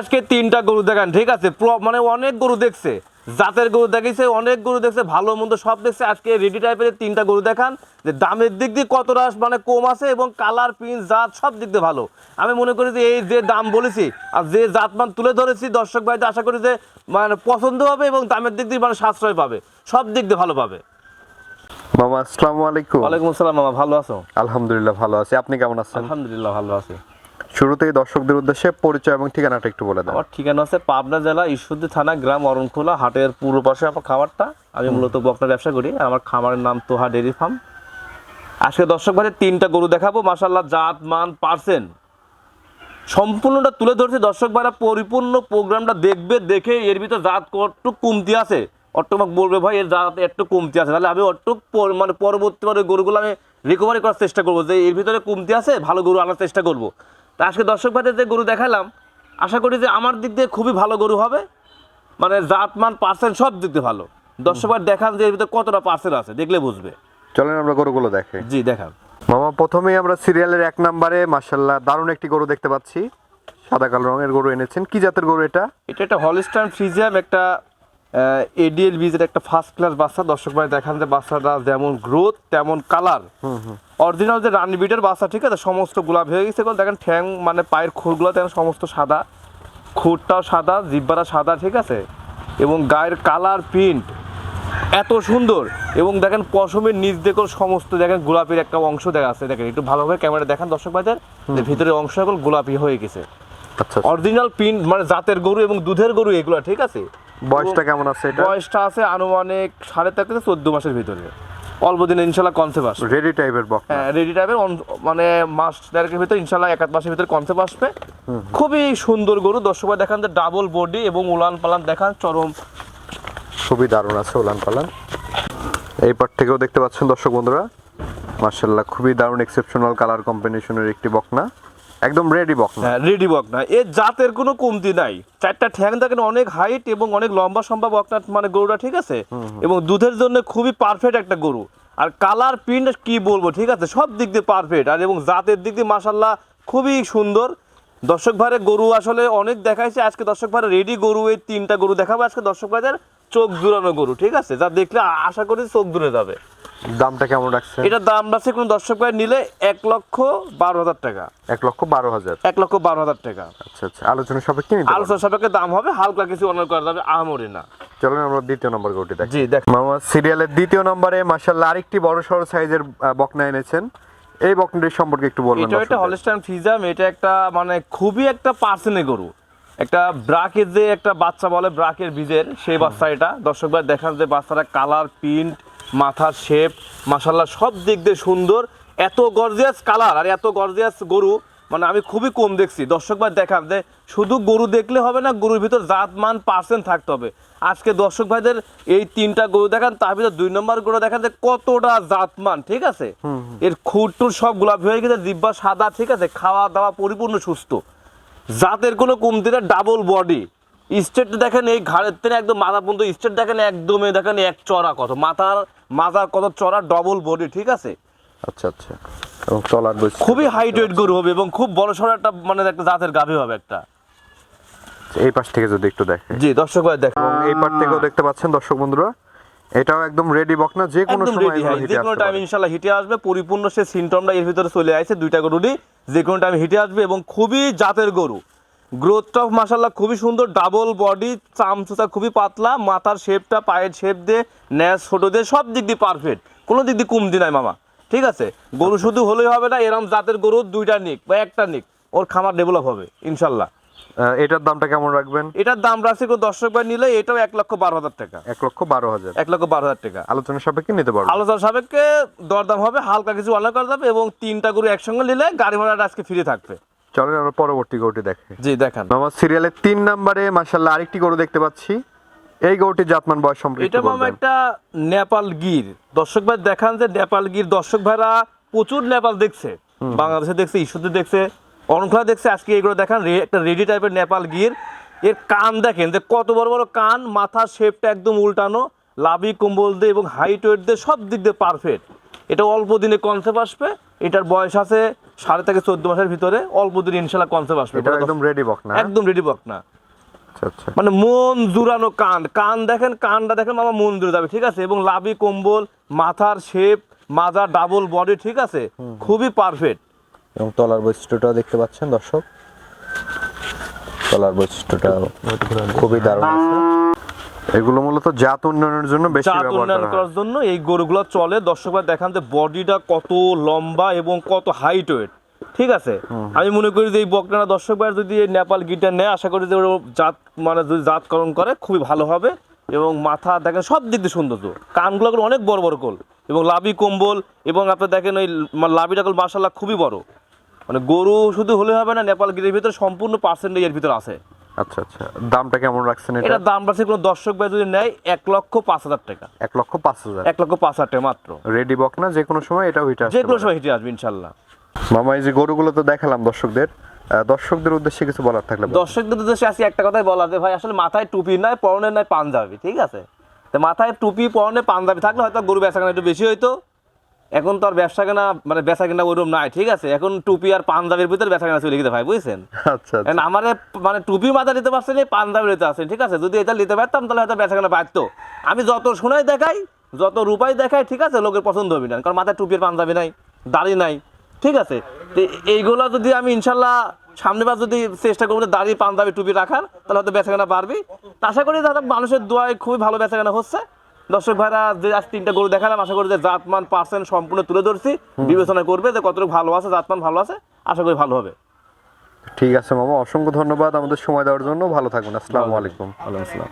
আজকে তিনটা গরু দেখান ঠিক আছে? মানে অনেক গরু দেখছে। জাতের গরু দেখেছে অনেক গরু দেখছে ভালো মন্দ সব দেখছে। আজকে রেডি টাইপের তিনটা গরু দেখান। যে দামের দিক দিয়ে কতটা মানে কম আছে এবং কালার প্রিন্ট জাত সব দিক দিয়ে ভালো। আমি মনে করি যে এই যে দাম বলেছি আর যে জাত মান তুলে ধরেছি দর্শক ভাইদের আশা করি যে মানে পছন্দ হবে এবং দামের দিক দিয়ে মানে সাশ্রয় পাবে। সব দিক দিয়ে ভালো পাবে। মামা আসসালামু আলাইকুম। ওয়ালাইকুম আসসালাম মামা ভালো আছো? আলহামদুলিল্লাহ ভালো আছি। আপনি কেমন আছেন? আলহামদুলিল্লাহ ভালো আছি। শুরুতেই দর্শকদের উদ্দেশ্যে পরিচয় এবং ঠিকানাটা একটু বলে আমার ঠিকানা আছে পাবনা জেলা ঈশ্বরদী থানা গ্রাম অরণখোলা হাটের পূর্ব পাশে আমার খামারটা। আমি মূলত বকনা ব্যবসা করি। আমার খামারের নাম তোহা ডেরি ফার্ম। আজকে দর্শক ভাই তিনটা গরু দেখাবো। মাসাল্লাহ জাত মান পার্সেন্ট। সম্পূর্ণটা তুলে ধরছি। দর্শক ভাইরা পরিপূর্ণ প্রোগ্রামটা দেখবে দেখে এর ভিতর জাত একটু কমতি আছে। অট্টমাক বলবে ভাই এর জাত একটু কমতি আছে। তাহলে আমি অট্টু মানে পরবর্তীবার ওই গরুগুলো আমি রিকভারি করার চেষ্টা করব। যে এর ভিতরে কমতি আছে ভালো গরু আনার চেষ্টা করব। তা আজকে দর্শক ভাইদের যে গরু দেখালাম আশা করি যে আমার দিক দিয়ে খুবই ভালো গরু হবে। মানে জাত মান পার্সেন্ট সব দিক দিয়ে ভালো। দর্শক ভাই দেখান যে এর ভিতরে কতটা পার্সেন্ট আছে দেখলে বুঝবে। চলেন আমরা গরুগুলো দেখে। জি দেখান। মামা প্রথমেই আমরা সিরিয়ালের এক নম্বরে মার্শাল্লাহ দারুণ একটি গরু দেখতে পাচ্ছি। সাদা কালো রঙের গরু এনেছেন। কি জাতের গরু এটা? এটা একটা হলিস্টান ফ্রিজিয়াম একটা এডিএল বীজের একটা ফার্স্ট ক্লাস বাচ্চা দর্শক ভাই দেখান যে বাচ্চাটা যেমন গ্রোথ তেমন কালার অরিজিনাল যে রানি বিটের বাচ্চা ঠিক আছে সমস্ত গোলাপ হয়ে গেছে। দেখেন ঠ্যাং মানে পায়ের খুরগুলো দেখেন সমস্ত সাদা। খুরটাও সাদা জিব্বাটা সাদা ঠিক আছে? এবং গায়ের কালার প্রিন্ট এত সুন্দর। এবং দেখেন পশমের নিচ দেখো সমস্ত দেখেন গোলাপির একটা অংশ দেখা আছে দেখেন একটু ভালোভাবে ক্যামেরা দেখেন দর্শক ভাইদের। যে ভিতরে অংশ এখন গোলাপি হয়ে গেছে। আচ্ছা অরিজিনাল প্রিন্ট মানে জাতের গরু এবং দুধের গরু এগুলো ঠিক আছে? বয়সটা কেমন আছে এটা? বয়সটা আছে আনুমানিক সাড়ে তেরো থেকে চোদ্দ মাসের ভিতরে। অল্প দিনে ইনশাল্লাহ কনসেপ্ট আসবে। রেডি টাইপের বক হ্যাঁ রেডি টাইপের মানে মাস দেড়েকের ভিতরে ইনশাল্লাহ এক আধ মাসের ভিতরে কনসেপ্ট আসবে। খুবই সুন্দর গরু। দর্শক দেখান যে ডাবল বডি এবং উলান পালান। দেখান চরম। খুবই দারুণ আছে ওলান পালান। এই পার থেকেও দেখতে পাচ্ছেন দর্শক বন্ধুরা। মার্শাল্লাহ খুবই দারুণ এক্সেপশনাল কালার কম্বিনেশনের একটি বকনা। একদম রেডি বকনা হ্যাঁ রেডি বক না। এর জাতের কোনো কমতি নাই। চারটা ঠ্যাং থাকে অনেক হাইট এবং অনেক লম্বা সম্ভব বকনা মানে গরুটা ঠিক আছে? এবং দুধের জন্য খুবই পারফেক্ট একটা গরু। আর কালার প্রিন্ট কি বলব ঠিক আছে? সব দিক দিয়ে পারফেক্ট আর এবং জাতের দিক দিয়ে মাসাল্লাহ খুবই সুন্দর। দর্শক ভাইয়ের গরু আসলে অনেক দেখাইছে। আজকে দর্শক ভাইয়ের রেডি গরু এই তিনটা গরু দেখাবো। আজকে দর্শক ভাইদের চোখ জুড়ানো গরু ঠিক আছে? যা দেখলে আশা করি চোখ জুড়ে যাবে। দামটা কেমন রাখছেন? এটার দাম আছে কোনো দর্শক ভাই নিলে এক লক্ষ বারো হাজার টাকা। এক লক্ষ বারো হাজার। এক লক্ষ বারো হাজার টাকা। আচ্ছা আচ্ছা। আলোচনা সাপেক্ষে আলোচনা সাপেক্ষে দাম হবে হালকা কিছু অনার করা যাবে আহামরি না। চলুন আমরা দ্বিতীয় নম্বর গরুটি দেখি। জি দেখ মামা সিরিয়ালের দ্বিতীয় নম্বরে মার্শাল্লাহ আরেকটি বড় সড় সাইজের বকনা এনেছেন। এই বকনাটির সম্পর্কে একটু বলবেন এটা একটা হলস্টাইন ফিজাম এটা একটা মানে খুবই একটা পার্সেনে গরু। একটা ব্রাকের যে একটা বাচ্চা বলে ব্রাকের বীজের সেই বাচ্চা এটা। দর্শক ভাই দেখান যে বাচ্চাটা কালার প্রিন্ট মাথার শেপ মাসাল্লাহ সব দিক দিয়ে সুন্দর। এত গর্জিয়াস কালার আর এত গর্জিয়াস গরু। মানে আমি খুবই কম দেখছি। দর্শক ভাই দেখান যে শুধু গরু দেখলে হবে না গরুর ভিতর জাত মান পার্সেন্ট থাকতে হবে। আজকে দর্শক ভাইদের এই তিনটা গরু দেখান তার ভিতর দুই নম্বর গরু দেখান যে কতটা জাতমান ঠিক আছে? এর খুঁটটুর সব গোলাপি হয়ে গেছে জিব্বা সাদা ঠিক আছে? খাওয়া দাওয়া পরিপূর্ণ সুস্থ। জাতের কোনো কমতি না ডাবল বডি স্টেট দেখেন এই ঘাড়ের থেকে একদম মাথা পর্যন্ত স্টেট দেখেন একদমই দেখেন এক চড়া কত। মাথার মাথার কত চড়া ডবল বডি ঠিক আছে? আচ্ছা আচ্ছা। এবং বয়স খুবই হাইট ওয়েট গরু হবে এবং খুব বড় সড়ো একটা মানে একটা জাতের গাভী হবে একটা। এই পাশ থেকে যদি একটু দেখে। জি দর্শক ভাই দেখেন। এই পার থেকেও দেখতে পাচ্ছেন দর্শক বন্ধুরা। এটাও একদম রেডি বকনা যে কোনো সময় যে কোনো টাইম পারে। ইনশাল্লাহ হিটে আসবে। পরিপূর্ণ সে সিমটমটা এর ভিতরে চলে আসে দুইটা গরুরই যে কোনো টাইম হিটে আসবে এবং খুবই জাতের গরু। গ্রোথটা মাসাল্লাহ খুবই সুন্দর ডাবল বডি চামচুচা খুবই পাতলা মাথার শেপটা পায়ের শেপ দিয়ে ন্যাস ছোট দিয়ে সব দিক দিয়ে পারফেক্ট কোনো দিক দিয়ে কমতি নাই মামা। ঠিক আছে? গরু শুধু হলেই হবে না এরম জাতের গরু দুইটা নিক বা একটা নিক ওর খামার ডেভেলপ হবে ইনশাল্লাহ। এটার দামটা কেমন রাখবেন? এটার দাম রাখছে কোনো দর্শক ভাই নিলে এটাও এক লক্ষ বারো হাজার টাকা। এক লক্ষ বারো হাজার। এক লক্ষ বারো হাজার টাকা। আলোচনা সাপেক্ষে নিতে পারব। আলোচনা সাপেক্ষে দরদাম হবে হালকা কিছু অনার করা যাবে এবং তিনটা গরু একসঙ্গে নিলে গাড়ি ভাড়াটা আজকে ফ্রি থাকবে। চলেন আমরা পরবর্তী গরুটি দেখে। জি দেখান। আমার সিরিয়ালের তিন নম্বরে মার্শাল্লাহ আরেকটি গরু দেখতে পাচ্ছি। এই গরুটির জাতমান বয়স সম্পর্কে এটা মামা একটা নেপাল গির। দর্শক ভাই দেখান যে নেপাল গির। দর্শক ভাইরা প্রচুর নেপাল দেখছে। বাংলাদেশে দেখছে ইস্যুতে দেখছে অনখলা দেখছে আজকে এগুলো দেখান একটা রেডি টাইপের নেপাল গির। এর কান দেখেন যে কত বড় বড় কান মাথার শেপটা একদম উল্টানো লাভি কম্বল দিয়ে এবং হাইট ওয়েট দিয়ে সব দিক দিয়ে পারফেক্ট এটা অল্প দিনে কনসেপ্ট আসবে এটার বয়স আছে সাড়ে থেকে চোদ্দ মাসের ভিতরে অল্প দিন ইনশাল্লাহ কনসেপ্ট আসবে। এটা একদম রেডি বক না একদম রেডি বক না মানে মন জুড়ানো কান। কান দেখেন কানটা দেখেন আমার মন জুড়ে যাবে ঠিক আছে? এবং লাভি কম্বল মাথার শেপ মাজা ডাবল বডি ঠিক আছে? খুবই পারফেক্ট এবং তলার বৈশিষ্ট্যটাও দেখতে পাচ্ছেন দর্শক। তলার বৈশিষ্ট্যটা খুবই দারুণ আছে। এগুলো মূলত জাত উন্নয়নের জন্য বেশি ব্যবহার উন্নয়ন করা করার জন্য এই গরুগুলো চলে। দর্শকরা দেখান যে বডিটা কত লম্বা এবং কত হাইট ওয়েট ঠিক আছে? আমি মনে করি যে এই বকনারা দর্শক ভাইয়ের যদি নেপাল গিটার নেয় আশা করি যে ওরা জাত মানে যদি জাতকরণ করে খুবই ভালো হবে। এবং মাথা দেখেন সব দিক দিয়ে সৌন্দর্য। কানগুলো করে অনেক বড় বড় কোল। এবং লাভি কম্বল এবং আপনি দেখেন ওই লাভিটা কোল মার্শাল্লাহ খুবই বড়। মানে গরু শুধু হলে হবে না নেপাল গিরের ভিতরে সম্পূর্ণ পার্সেন্টেজ এর ভিতরে আছে। আচ্ছা আচ্ছা। দামটা কেমন রাখছেন এটা? দাম রাখছে কোনো দর্শক ভাই যদি নেয় এক লক্ষ পাঁচ হাজার টাকা। এক লক্ষ পাঁচ হাজার? এক লক্ষ পাঁচ হাজার টাকা মাত্র। রেডি বক না যে কোনো সময় এটা ওইটা যে কোনো সময় হিটে আসবে ইনশাল্লাহ মামা এই যে গরুগুলো তো দেখালাম দর্শকদের। দর্শকদের উদ্দেশ্যে কিছু বলার থাকলে দর্শকদের উদ্দেশ্যে আজকে একটা কথাই বলা যে ভাই আসলে মাথায় টুপি নাই পরনে নাই পাঞ্জাবি ঠিক আছে? তো মাথায় টুপি পরনে পাঞ্জাবি থাকলে হয়তো গরু বেচা কেনা একটু বেশি হইতো। এখন তো আর ব্যবসা কেনা মানে বেচা কেনা ওইরকম নাই ঠিক আছে? এখন টুপি আর পাঞ্জাবির ভিতরে বেচা কেনা চলে গেছে ভাই বুঝছেন? আচ্ছা আচ্ছা। আমার মানে টুপি মাথা নিতে পারছেন পাঞ্জাবি নিতে পারছেন ঠিক আছে? যদি এটা নিতে পারতাম তাহলে হয়তো বেচা কেনা বাড়তো আমি যত শোনাই দেখাই যত রূপাই দেখাই ঠিক আছে? লোকের পছন্দ হবে না কারণ মাথায় টুপির পাঞ্জাবি নাই দাড়ি নাই। ঠিক আছে? তো এইগুলো যদি আমি ইনশাল্লাহ সামনে বার যদি চেষ্টা করব যে দাড়ি পাঞ্জাবি টুপি রাখার তাহলে হয়তো বেচাকেনা তা আশা করি দাদা মানুষের দোয়ায় খুবই ভালো বেচাকেনা হচ্ছে। দর্শক ভাইরা যে আজ তিনটা গরু দেখালাম আশা করি যে জাতমান পার্সেন্ট সম্পূর্ণ তুলে ধরছি। বিবেচনা করবে যে কতটুকু ভালো আছে জাতমান ভালো আছে আশা করি ভালো হবে। ঠিক আছে মামা অসংখ্য ধন্যবাদ আমাদের সময় দেওয়ার জন্য। ভালো থাকবেন আসসালামু আলাইকুম। আলাইকুম আসসালাম।